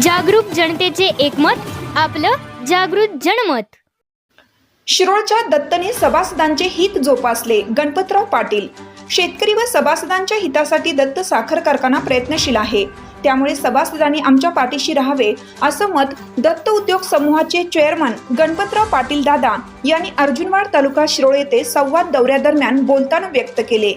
जागरूक जनतेचे एकमत आपलं जागृत जनमत. शिरोळच्या दत्तने सभासदांचे हित जोपासले गणपतराव पाटील. शेतकरी व सभासदांच्या हितासाठी दत्त साखर कारखाना प्रयत्नशील आहे. त्यामुळे सभासदांनी आमच्या पाठीशी राहावे असं मत दत्त उद्योग समूहाचे चेअरमन गणपतराव पाटील दादा यांनी अर्जुनवाड तालुका शिरोळ येथे संवाद दौऱ्यादरम्यान बोलताना व्यक्त केले.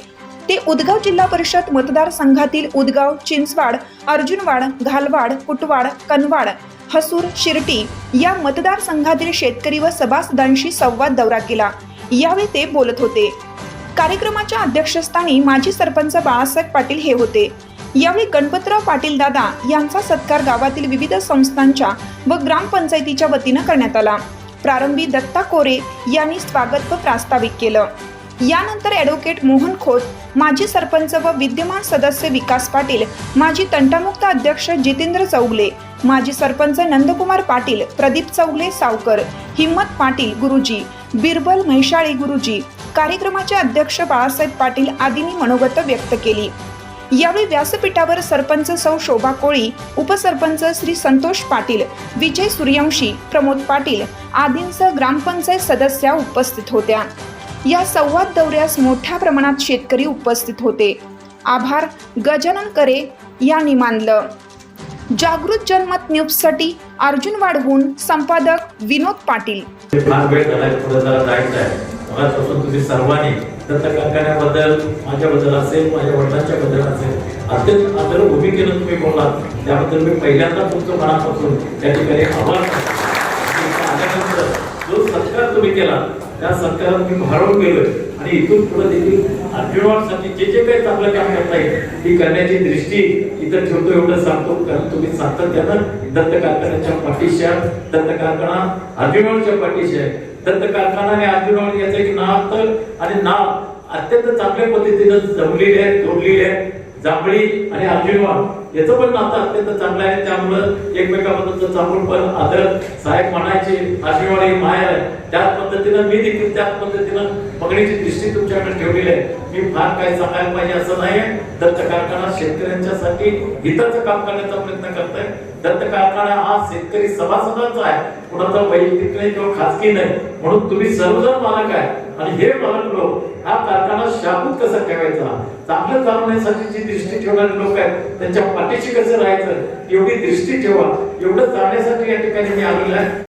ते उदगाव जिल्हा परिषद मतदारसंघातील उदगाव चिंचवाड अर्जुनवाड घालवाड कुटवाड कनवाड हसूर शिर्टी या मतदारसंघातील शेतकरी व सभासदांशी संवाद दौरा केला. यावेळी ते बोलत होते. कार्यक्रमाच्या अध्यक्षस्थानी माजी सरपंच बाळासाहेब पाटील हे होते. यावेळी गणपतराव पाटील दादा यांचा सत्कार गावातील विविध संस्थांच्या व ग्रामपंचायतीच्या वतीनं करण्यात आला. प्रारंभी दत्ता कोरे यांनी स्वागत व प्रास्ताविक केलं. यानंतर ॲडव्होकेट मोहन खोत माजी सरपंच व विद्यमान सदस्य विकास पाटील माजी तंटामुक्त अध्यक्ष जितेंद्र चौगले माजी सरपंच नंदकुमार पाटील प्रदीप चौगले सावकर हिम्मत पाटील गुरुजी बिरबल म्हैशाळी गुरुजी कार्यक्रमाचे अध्यक्ष बाळासाहेब पाटील आदींनी मनोगत व्यक्त केली. यावेळी व्यासपीठावर सरपंच सौ शोभा कोळी उपसरपंच श्री संतोष पाटील विजय सूर्यवंशी प्रमोद पाटील आदींसह ग्रामपंचायत सदस्या उपस्थित होत्या. या संवाद दौऱ्यास मोठ्या प्रमाणात शेतकरी उपस्थित होते. आभार. गजानन करे यांनी मानलं. जागृत जनमत न्यूजसाठी अर्जुन वाढवून संपादक विनोद पाटील. फार मगापासून तुम्ही सर्वांनी दत्त कारखान्याबद्दल माझ्याबद्दल असेल माझ्या वडिलांच्या बद्दल असेल अत्यंत आदर उभी केलं तुम्ही बोललात. त्याबद्दल मी पहिल्यांदा तुमचं मनापासून त्या ठिकाणी आभार आल्यानंतर जो सत्कार तुम्ही केला त्या सत्कारात मी भारून गेलोय आणि इथून पुढे देखील अर्जुनवाडसाठी जे जे काही चांगलं काम करता येईल ती करण्याची दृष्टी इथं ठेवतो एवढं सांगतो. कारण तुम्ही सातत्यानं दत्त कारखान्याच्या पाठीशी दत्त कारखाना अर्जुनवाडच्या पाठीशी आहे. दत्त कारखाना आणि अर्जुनवाड याचं एक नाव तर आणि नाव अत्यंत चांगल्या पद्धतीनं जमलेले आहे जोडलेले आहे. जांभळी आणि अर्जुनवाड याचं पण नातं अत्यंत चांगलं आहे. त्यामुळं एकमेकाबद्दलचं चांगलं पण आदर साहेब म्हणायचे आशीर्वाद ही माया आहे. त्याच पद्धतीनं मी देखील त्याच पद्धतीनं बघण्याची दृष्टी तुमच्याकडे ठेवलेली आहे. मी फार काही सांगायला पाहिजे असं नाही दत्त कारखाना शेतकऱ्यांच्यासाठी हिताचं काम करण्याचा प्रयत्न करताय. दत्त कारखाना हा शेतकरी सभासदांचा आहे. कुणाचा वैयक्तिक नाही किंवा खासगी नाही. म्हणून तुम्ही सर्वजण मालक आहे. आणि हे मालक लोक हा शाबूत कसा ठेवायचा? चांगलं चालवण्यासाठी जी दृष्टी ठेवणारे लोक आहेत त्यांच्या पाठीशी कसं राहायचं? एवढी दृष्टी ठेवा. एवढं जाण्यासाठी या ठिकाणी मी आलेलो आहे.